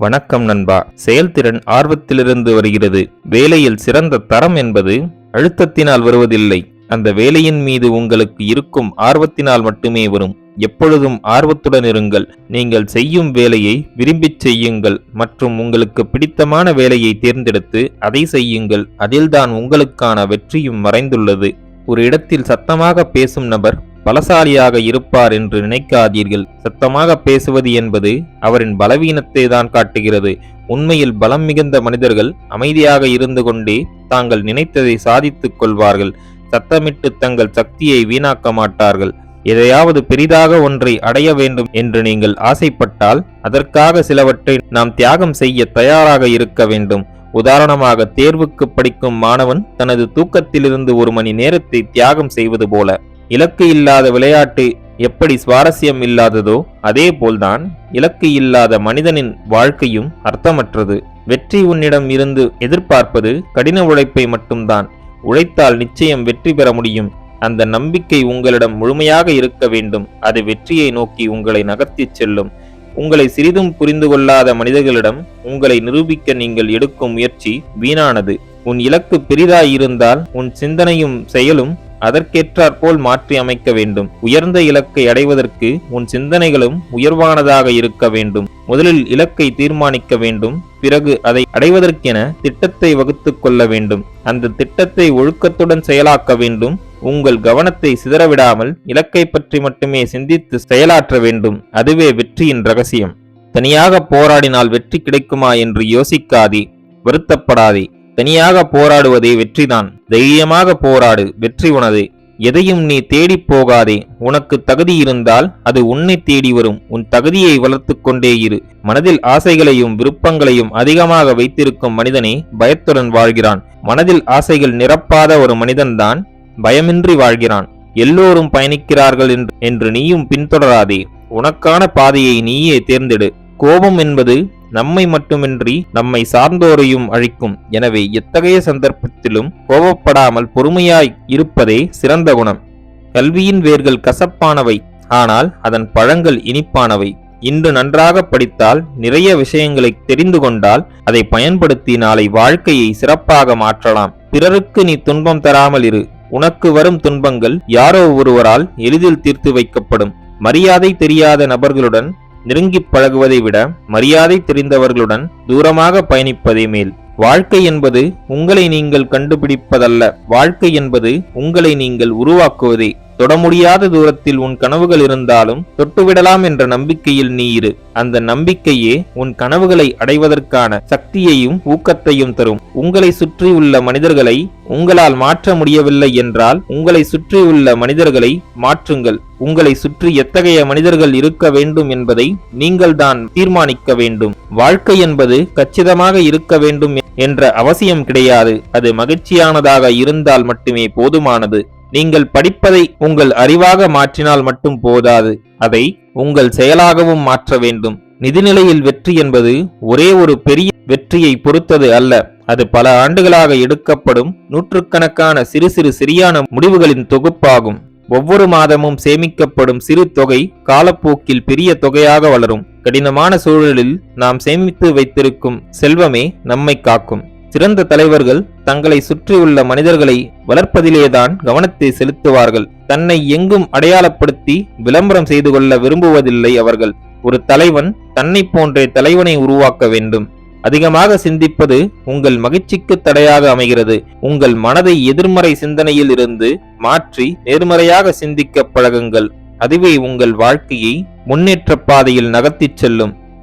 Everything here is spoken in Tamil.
வணக்கம் நண்பா. செயல்திறன் ஆர்வத்திலிருந்து வருகிறது. வேலையில் சிறந்த தரம் என்பது அழுத்தத்தினால் வருவதில்லை. அந்த வேலையின் மீது உங்களுக்கு இருக்கும் ஆர்வத்தினால் மட்டுமே வரும். எப்பொழுதும் ஆர்வத்துடன் இருங்கள். நீங்கள் செய்யும் வேலையை விரும்பிச் செய்யுங்கள். மற்றும் உங்களுக்கு பிடித்தமான வேலையை தேர்ந்தெடுத்து அதை செய்யுங்கள். அதில்தான் உங்களுக்கான வெற்றியும் மறைந்துள்ளது. ஒரு இடத்தில் சத்தமாக பேசும் நபர் பலசாலியாக இருப்பார் என்று நினைக்காதீர்கள். சத்தமாக பேசுவது என்பது அவரின் பலவீனத்தை தான் காட்டுகிறது. உண்மையில் பலம் மிகுந்த மனிதர்கள் அமைதியாக இருந்து கொண்டே தாங்கள் நினைத்ததை சாதித்துக் கொள்வார்கள். சத்தமிட்டு தங்கள் சக்தியை வீணாக்க மாட்டார்கள். எதையாவது பெரிதாக ஒன்றை அடைய வேண்டும் என்று நீங்கள் ஆசைப்பட்டால் அதற்காக சிலவற்றை நாம் தியாகம் செய்ய தயாராக இருக்க வேண்டும். உதாரணமாக தேர்வுக்கு படிக்கும் மாணவன் தனது தூக்கத்திலிருந்து ஒரு மணி நேரத்தை தியாகம் செய்வது போல. இலக்கு இல்லாத விளையாட்டு எப்படி சுவாரஸ்யம் இல்லாததோ அதே போல்தான் இலக்கு இல்லாத மனிதனின் வாழ்க்கையும் அர்த்தமற்றது. வெற்றி உன்னிடம் இருந்து எதிர்பார்ப்பது கடின உழைப்பை மட்டும்தான். உழைத்தால் நிச்சயம் வெற்றி பெற முடியும். அந்த நம்பிக்கை உங்களிடம் முழுமையாக இருக்க வேண்டும். அது வெற்றியை நோக்கி உங்களை நகர்த்திச் செல்லும். உங்களை சிறிதும் புரிந்து கொள்ளாத மனிதர்களிடம் உங்களை நிரூபிக்க நீங்கள் எடுக்கும் முயற்சி வீணானது. உன் இலக்கு பெரிதாயிருந்தால் உன் சிந்தனையும் செயலும் அதற்கேற்றாற்போல் மாற்றி அமைக்க வேண்டும். உயர்ந்த இலக்கை அடைவதற்கு உன் சிந்தனைகளும் உயர்வானதாக இருக்க வேண்டும். முதலில் இலக்கை தீர்மானிக்க வேண்டும் பிறகு அதை அடைவதற்கென திட்டத்தை வகுத்து கொள்ள வேண்டும். அந்த திட்டத்தை ஒழுக்கத்துடன் செயலாக்க வேண்டும். உங்கள் கவனத்தை சிதறவிடாமல் இலக்கை பற்றி மட்டுமே சிந்தித்து செயலாற்ற வேண்டும். அதுவே வெற்றியின் ரகசியம். தனியாக போராடினால் வெற்றி கிடைக்குமா என்று யோசிக்காதே வருத்தப்படாதே. தனியாக போராடுவதே வெற்றிதான். தைரியமாக போராடு வெற்றி உனது. எதையும் நீ தேடிப் போகாதே. உனக்கு தகுதி இருந்தால் அது உன்னை தேடி வரும். உன் தகுதியை வளர்த்து கொண்டே இரு. மனதில் ஆசைகளையும் விருப்பங்களையும் அதிகமாக வைத்திருக்கும் மனிதனே பயத்துடன் வாழ்கிறான். மனதில் ஆசைகள் நிரப்பாத ஒரு மனிதன்தான் பயமின்றி வாழ்கிறான். எல்லோரும் பயணிக்கிறார்கள் என்று நீயும் பின்தொடராதே. உனக்கான பாதையை நீயே தேர்ந்தெடு. கோபம் என்பது நம்மை மட்டுமின்றி நம்மை சார்ந்தோரையும் அழிக்கும். எனவே எத்தகைய சந்தர்ப்பத்திலும் கோபப்படாமல் பொறுமையாய் இருப்பதே சிறந்த குணம். கல்வியின் வேர்கள் கசப்பானவை ஆனால் அதன் பழங்கள் இனிப்பானவை. இன்று நன்றாக படித்தால் நிறைய விஷயங்களை தெரிந்து கொண்டால் அதை பயன்படுத்தி நாளை வாழ்க்கையை சிறப்பாக மாற்றலாம். பிறருக்கு நீ துன்பம் தராமல் இரு. உனக்கு வரும் துன்பங்கள் யாரோ ஒருவரால் எளிதில் தீர்த்து வைக்கப்படும். மரியாதை தெரியாத நபர்களுடன் நெருங்கி பழகுவதை விட மரியாதை தெரிந்தவர்களுடன் தூரமாக பயணிப்பதே மேல். வாழ்க்கை என்பது உங்களை நீங்கள் கண்டுபிடிப்பதல்ல. வாழ்க்கை என்பது உங்களை நீங்கள் உருவாக்குவதே. தொட முடியாத தூரத்தில் உன் கனவுகள் இருந்தாலும் தொட்டுவிடலாம் என்ற நம்பிக்கையில் நீ இரு. அந்த நம்பிக்கையே உன் கனவுகளை அடைவதற்கான சக்தியையும் ஊக்கத்தையும் தரும். உங்களை சுற்றியுள்ள மனிதர்களை உங்களால் மாற்ற முடியவில்லை என்றால் உங்களை சுற்றியுள்ள மனிதர்களை மாற்றுங்கள். உங்களை சுற்றி எத்தகைய மனிதர்கள் இருக்க வேண்டும் என்பதை நீங்கள் தான் தீர்மானிக்க வேண்டும். வாழ்க்கை என்பது கச்சிதமாக இருக்க வேண்டும் என்ற அவசியம் கிடையாது. அது மகிழ்ச்சியானதாக இருந்தால் மட்டுமே போதுமானது. நீங்கள் படிப்பதை உங்கள் அறிவாக மாற்றினால் மட்டும் போதாது. அதை உங்கள் செயலாகவும் மாற்ற வேண்டும். நிதிநிலையில் வெற்றி என்பது ஒரே ஒரு பெரிய வெற்றியை பொறுத்தது அல்ல. அது பல ஆண்டுகளாக எடுக்கப்படும் நூற்றுக்கணக்கான சிறு சிறு சரியான முடிவுகளின் தொகுப்பாகும். ஒவ்வொரு மாதமும் சேமிக்கப்படும் சிறு தொகை காலப்போக்கில் பெரிய தொகையாக வளரும். கடினமான சூழலில் நாம் சேமித்து வைத்திருக்கும் செல்வமே நம்மை காக்கும். சிறந்த தலைவர்கள் தங்களை சுற்றியுள்ள மனிதர்களை வளர்ப்பதிலேதான் கவனத்தை செலுத்துவார்கள். தன்னை எங்கும் அடையாளப்படுத்தி விளம்பரம் செய்து கொள்ள விரும்புவதில்லை அவர்கள். ஒரு தலைவன் தன்னை போன்றே தலைவனை உருவாக்க வேண்டும். அதிகமாக சிந்திப்பது உங்கள் மகிழ்ச்சிக்கு தடையாக அமைகிறது. உங்கள் மனதை எதிர்மறை சிந்தனையில் இருந்து மாற்றி நேர்மறையாக சிந்திக்க பழகுங்கள். அதுவே உங்கள் வாழ்க்கையை முன்னேற்ற பாதையில் நகர்த்திச் செல்லும்.